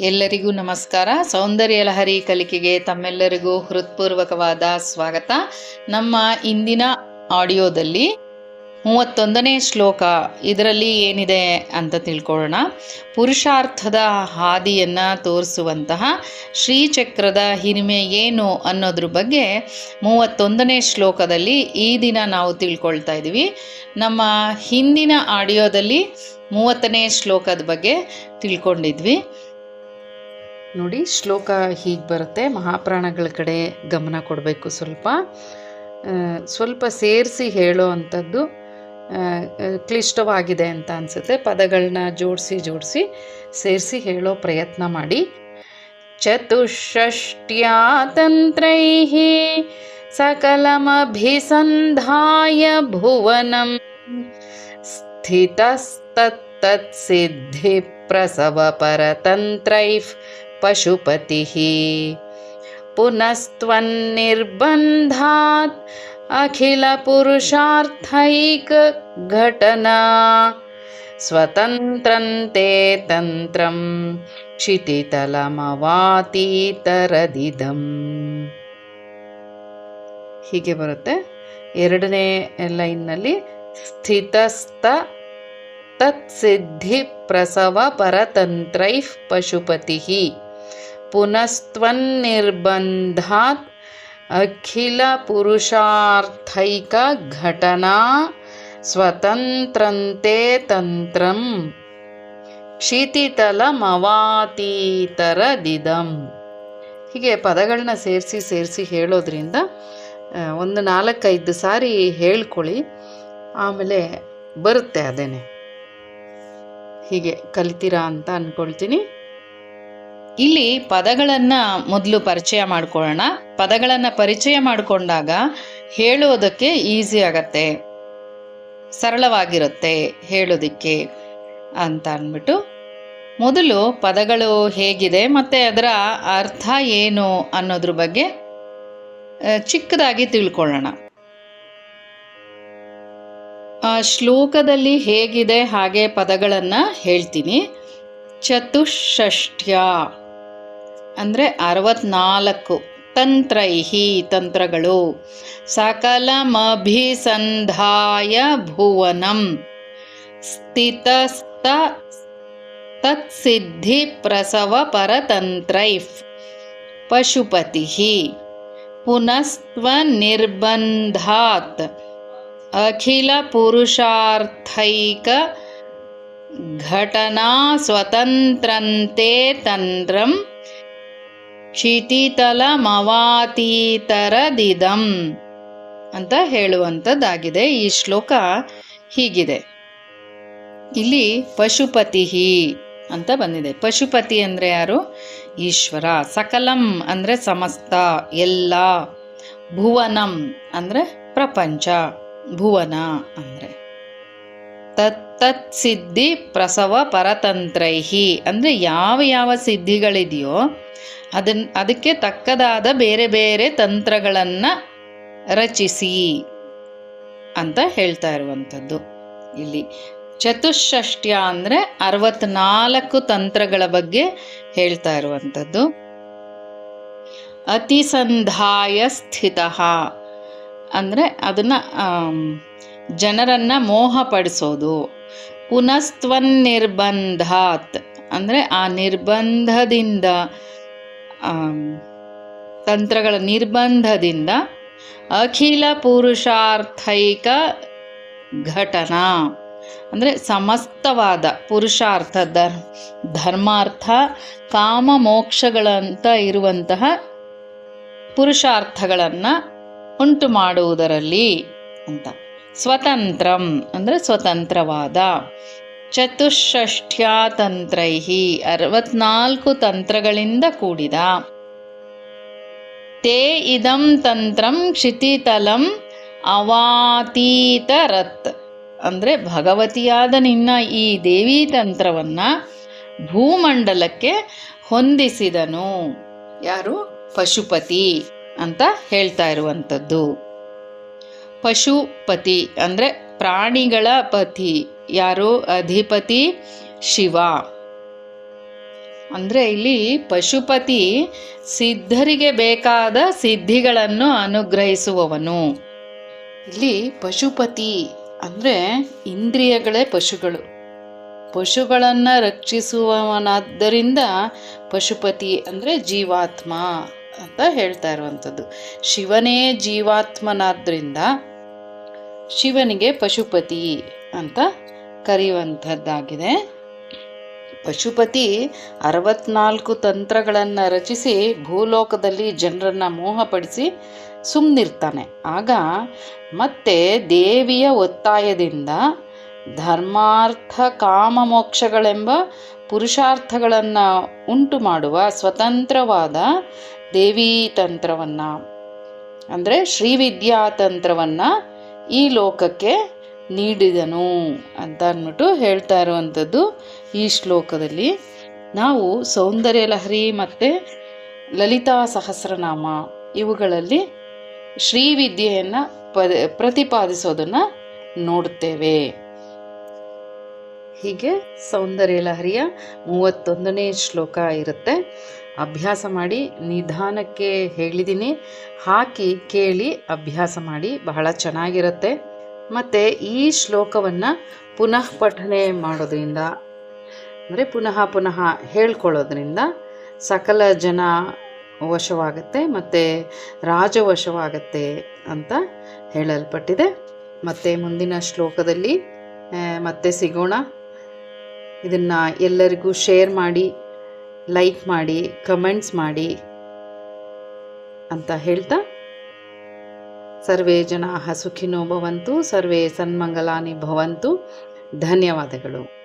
ಎಲ್ಲರಿಗೂ ನಮಸ್ಕಾರ. ಸೌಂದರ್ಯ ಲಹರಿ ಕಲಿಕೆಗೆ ತಮ್ಮೆಲ್ಲರಿಗೂ ಹೃತ್ಪೂರ್ವಕವಾದ ಸ್ವಾಗತ. ನಮ್ಮ ಇಂದಿನ ಆಡಿಯೋದಲ್ಲಿ ಮೂವತ್ತೊಂದನೇ ಶ್ಲೋಕ ಇದರಲ್ಲಿ ಏನಿದೆ ಅಂತ ತಿಳ್ಕೊಳ್ಳೋಣ. ಪುರುಷಾರ್ಥದ ಹಾದಿಯನ್ನು ತೋರಿಸುವಂತಹ ಶ್ರೀಚಕ್ರದ ಹಿರಿಮೆ ಏನು ಅನ್ನೋದ್ರ ಬಗ್ಗೆ ಮೂವತ್ತೊಂದನೇ ಶ್ಲೋಕದಲ್ಲಿ ಈ ದಿನ ನಾವು ತಿಳ್ಕೊಳ್ತಾ ಇದ್ದೀವಿ. ನಮ್ಮ ಹಿಂದಿನ ಆಡಿಯೋದಲ್ಲಿ ಮೂವತ್ತನೇ ಶ್ಲೋಕದ ಬಗ್ಗೆ ತಿಳ್ಕೊಂಡಿದ್ವಿ. ನೋಡಿ, ಶ್ಲೋಕ ಹೀಗೆ ಬರುತ್ತೆ. ಮಹಾಪ್ರಾಣಗಳ ಕಡೆ ಗಮನ ಕೊಡಬೇಕು ಸ್ವಲ್ಪ. ಸ್ವಲ್ಪ ಸೇರಿಸಿ ಹೇಳೋ ಅಂಥದ್ದು ಕ್ಲಿಷ್ಟವಾಗಿದೆ ಅಂತ ಅನಿಸುತ್ತೆ. ಪದಗಳನ್ನ ಜೋಡಿಸಿ ಜೋಡಿಸಿ ಸೇರಿಸಿ ಹೇಳೋ ಪ್ರಯತ್ನ ಮಾಡಿ. ಚತುಷ್ಷಷ್ಟ್ಯಾ ತಂತ್ರೈ ಸಕಲಮಭಿಸಂಧಾಯ ಭುವನಂ ಸ್ಥಿತಸ್ತತ್ತತ್ಸಿದ್ಧಿಪ್ರಸವಪರತಂತ್ರೈಃ पशुपतिः पुनस्त्वन्निर्बन्धात् अखिलपुरुषार्थैकघटना स्वतन्त्रं ते तन्त्रं क्षितितलमवातीतरदिदम् ಹೀಗೆ ಬರುತ್ತೆ ಎರಡನೇ ಲೈನ್ನಲ್ಲಿ ಸ್ಥಿತಸ್ಥ ತತ್ಸಿದ್ಧಿ ಪ್ರಸವ ಪರತಂತ್ರೈಃ ಪಶುಪತಿ ಪುನಸ್ತ್ವನ್ನಿರ್ಬಂಧಾತ್ ಅಖಿಲ ಪುರುಷಾರ್ಥೈಕ ಘಟನಾ ಸ್ವತಂತ್ರಂತೆ ತಂತ್ರಂ ಕ್ಷಿತಿತಲಮವಾತೀತರದಿದಂ ಹೀಗೆ ಪದಗಳನ್ನ ಸೇರಿಸಿ ಸೇರಿಸಿ ಹೇಳೋದ್ರಿಂದ ಒಂದು ನಾಲ್ಕೈದು ಸಾರಿ ಹೇಳ್ಕೊಳ್ಳಿ, ಆಮೇಲೆ ಬರುತ್ತೆ ಅದೇನೆ. ಹೀಗೆ ಕಲಿತೀರಾ ಅಂತ ಅಂದ್ಕೊಳ್ತೀನಿ ಇಲ್ಲಿ ಪದಗಳನ್ನು ಮೊದಲು ಪರಿಚಯ ಮಾಡ್ಕೊಳ್ಳೋಣ. ಪದಗಳನ್ನು ಪರಿಚಯ ಮಾಡಿಕೊಂಡಾಗ ಹೇಳೋದಕ್ಕೆ ಈಸಿ ಆಗತ್ತೆ. ಸರಳವಾಗಿರುತ್ತೆ ಹೇಳೋದಕ್ಕೆ ಅಂತ ಅಂದ್ಬಿಟ್ಟು ಮೊದಲು ಪದಗಳು ಹೇಗಿದೆ ಮತ್ತು ಅದರ ಅರ್ಥ ಏನು ಅನ್ನೋದ್ರ ಬಗ್ಗೆ ಚಿಕ್ಕದಾಗಿ ತಿಳ್ಕೊಳ್ಳೋಣ. ಶ್ಲೋಕದಲ್ಲಿ ಹೇಗಿದೆ ಹಾಗೆ ಪದಗಳನ್ನು ಹೇಳ್ತೀನಿ. ಚತುಷ್ಷಷ್ಟ್ಯ ಅಂದರೆ ಅರವತ್ನಾಲ್ಕು ತಂತ್ರೈಹಿ ತಂತ್ರಗಳು ಸಕಲಮಭಿಸಂಧಾಯ ಭುವನಂ ಸ್ಥಿತಸ್ಥ ತತ್ಸಿದ್ಧಿ ಪ್ರಸವ ಪರತಂತ್ರೈಫ್ ಪಶುಪತಿ ಪುನಸ್ತ್ವನಿರ್ಬಂಧಾತ್ ಅಖಿಲ ಪುರುಷಾರ್ಥೈಕ ಘಟನಾ ಸ್ವತಂತ್ರಂತೆ ತಂತ್ರಂ ಕ್ಷಿತಿತಲಮವಾತೀತರದಿದಂ ಅಂತ ಹೇಳುವಂಥದ್ದಾಗಿದೆ. ಈ ಶ್ಲೋಕ ಹೀಗಿದೆ. ಇಲ್ಲಿ ಪಶುಪತಿ ಅಂತ ಬಂದಿದೆ. ಪಶುಪತಿ ಅಂದರೆ ಯಾರು? ಈಶ್ವರ. ಸಕಲಂ ಅಂದರೆ ಸಮಸ್ತ, ಎಲ್ಲ. ಭುವನಂ ಅಂದರೆ ಪ್ರಪಂಚ. ಭುವನ ಅಂದರೆ ತತ್ತತ್ ಸಿದ್ಧಿ ಪ್ರಸವ ಪರತಂತ್ರೈಹಿ ಅಂದರೆ ಯಾವ ಯಾವ ಸಿದ್ಧಿಗಳಿದೆಯೋ ಅದನ್, ಅದಕ್ಕೆ ತಕ್ಕದಾದ ಬೇರೆ ಬೇರೆ ತಂತ್ರಗಳನ್ನು ರಚಿಸಿ ಅಂತ ಹೇಳ್ತಾ ಇರುವಂಥದ್ದು. ಇಲ್ಲಿ ಚತುಷ್ಷಷ್ಟ್ಯ ಅಂದರೆ ಅರವತ್ನಾಲ್ಕು ತಂತ್ರಗಳ ಬಗ್ಗೆ ಹೇಳ್ತಾ ಇರುವಂಥದ್ದು. ಅತಿಸಂಧಾಯ ಸ್ಥಿತ ಅಂದರೆ ಅದನ್ನು ಜನರನ್ನು ಮೋಹಪಡಿಸೋದು. ಪುನಸ್ತ್ವನ್ನಿರ್ಬಂಧಾತ್ ಅಂದರೆ ಆ ನಿರ್ಬಂಧದಿಂದ ತಂತ್ರಗಳ ನಿರ್ಬಂಧದಿಂದ ಅಖಿಲ ಪುರುಷಾರ್ಥೈಕ ಘಟನಾ. ಅಂದರೆ ಸಮಸ್ತವಾದ ಪುರುಷಾರ್ಥ, ಧರ್, ಧರ್ಮಾರ್ಥ, ಕಾಮ ಮೋಕ್ಷಗಳಂತ ಇರುವಂತಹ ಪುರುಷಾರ್ಥಗಳನ್ನು ಉಂಟು ಮಾಡುವುದರಲ್ಲಿ ಅಂತ. ಸ್ವತಂತ್ರಂ ಅಂದರೆ ಸ್ವತಂತ್ರವಾದ. ಚತುಷ್ಷಷ್ಟ್ಯಾ ತಂತ್ರೈಹಿ ಅರವತ್ನಾಲ್ಕು ತಂತ್ರಗಳಿಂದ ಕೂಡಿದ. ತೇ ಇದಂ ತಂತ್ರಂ ಕ್ಷಿತಿತಲಂ ಅವಾತೀತರತ್. ಅಂದರೆ ಭಗವತಿಯಾದ ನಿನ್ನ ಈ ದೇವಿ ತಂತ್ರವನ್ನು ಭೂಮಂಡಲಕ್ಕೆ ಹೊಂದಿಸಿದನು. ಯಾರು? ಪಶುಪತಿ ಅಂತ ಹೇಳ್ತಾ ಇರುವಂಥದ್ದು. ಪಶುಪತಿ ಅಂದರೆ ಪ್ರಾಣಿಗಳ ಪತಿ. ಯಾರು? ಅಧಿಪತಿ ಶಿವ. ಅಂದರೆ ಇಲ್ಲಿ ಪಶುಪತಿ ಸಿದ್ಧರಿಗೆ ಬೇಕಾದ ಸಿದ್ಧಿಗಳನ್ನು ಅನುಗ್ರಹಿಸುವವನು. ಇಲ್ಲಿ ಪಶುಪತಿ ಅಂದರೆ ಇಂದ್ರಿಯಗಳೇ ಪಶುಗಳು. ಪಶುಗಳನ್ನು ರಕ್ಷಿಸುವವನಾದ್ದರಿಂದ ಪಶುಪತಿ ಅಂದರೆ ಜೀವಾತ್ಮ ಅಂತ ಹೇಳ್ತಾ ಇರುವಂಥದ್ದು. ಶಿವನೇ ಜೀವಾತ್ಮನಾದ್ರಿಂದ ಶಿವನಿಗೆ ಪಶುಪತಿ ಅಂತ ಕರೆಯುವಂಥದ್ದಾಗಿದೆ. ಪಶುಪತಿ ಅರವತ್ನಾಲ್ಕು ತಂತ್ರಗಳನ್ನು ರಚಿಸಿ ಭೂಲೋಕದಲ್ಲಿ ಜನರನ್ನು ಮೋಹಪಡಿಸಿ ಸುಮ್ಮನಿರ್ತಾನೆ ಆಗ ಮತ್ತೆ ದೇವಿಯ ಒತ್ತಾಯದಿಂದ ಧರ್ಮಾರ್ಥ ಕಾಮ ಮೋಕ್ಷಗಳೆಂಬ ಪುರುಷಾರ್ಥಗಳನ್ನು ಉಂಟು ಮಾಡುವ ಸ್ವತಂತ್ರವಾದ ದೇವಿ ತಂತ್ರವನ್ನು, ಅಂದರೆ ಶ್ರೀವಿದ್ಯಾ ತಂತ್ರವನ್ನು ಈ ಲೋಕಕ್ಕೆ ನೀಡಿದನು ಅಂತ ಅಂದ್ಬಿಟ್ಟು ಹೇಳ್ತಾ ಇರುವಂಥದ್ದು ಈ ಶ್ಲೋಕದಲ್ಲಿ. ನಾವು ಸೌಂದರ್ಯ ಲಹರಿ ಮತ್ತು ಲಲಿತಾ ಸಹಸ್ರನಾಮ ಇವುಗಳಲ್ಲಿ ಶ್ರೀವಿದ್ಯೆಯನ್ನು ಪದ ಪ್ರತಿಪಾದಿಸೋದನ್ನು ನೋಡುತ್ತೇವೆ ಹೀಗೆ ಸೌಂದರ್ಯ ಲಹರಿಯ ಮೂವತ್ತೊಂದನೇ ಶ್ಲೋಕ ಇರುತ್ತೆ. ಅಭ್ಯಾಸ ಮಾಡಿ ನಿಧಾನಕ್ಕೆ ಹೇಳಿದ್ದೀನಿ ಹಾಕಿ, ಕೇಳಿ, ಅಭ್ಯಾಸ ಮಾಡಿ ಬಹಳ ಚೆನ್ನಾಗಿರುತ್ತೆ. ಮತ್ತು ಈ ಶ್ಲೋಕವನ್ನು ಪುನಃ ಪಠನೆ ಮಾಡೋದ್ರಿಂದ, ಅಂದರೆ ಪುನಃ ಪುನಃ ಹೇಳ್ಕೊಳ್ಳೋದ್ರಿಂದ ಸಕಲ ಜನ ವಶವಾಗುತ್ತೆ ಮತ್ತು ರಾಜವಶವಾಗತ್ತೆ ಅಂತ ಹೇಳಲ್ಪಟ್ಟಿದೆ. ಮತ್ತು ಮುಂದಿನ ಶ್ಲೋಕದಲ್ಲಿ ಮತ್ತೆ ಸಿಗೋಣ. ಇದನ್ನು ಎಲ್ಲರಿಗೂ ಶೇರ್ ಮಾಡಿ ಲೈಕ್ ಮಾಡಿ ಕಮೆಂಟ್ಸ್ ಮಾಡಿ ಅಂತ ಹೇಳ್ತಾ ಸರ್ವೇ ಜನ ಸುಖಿನೋ ಭವಂತು, ಸರ್ವೇ ಸನ್ಮಂಗಲಾನಿ ಭವಂತು. ಧನ್ಯವಾದಗಳು.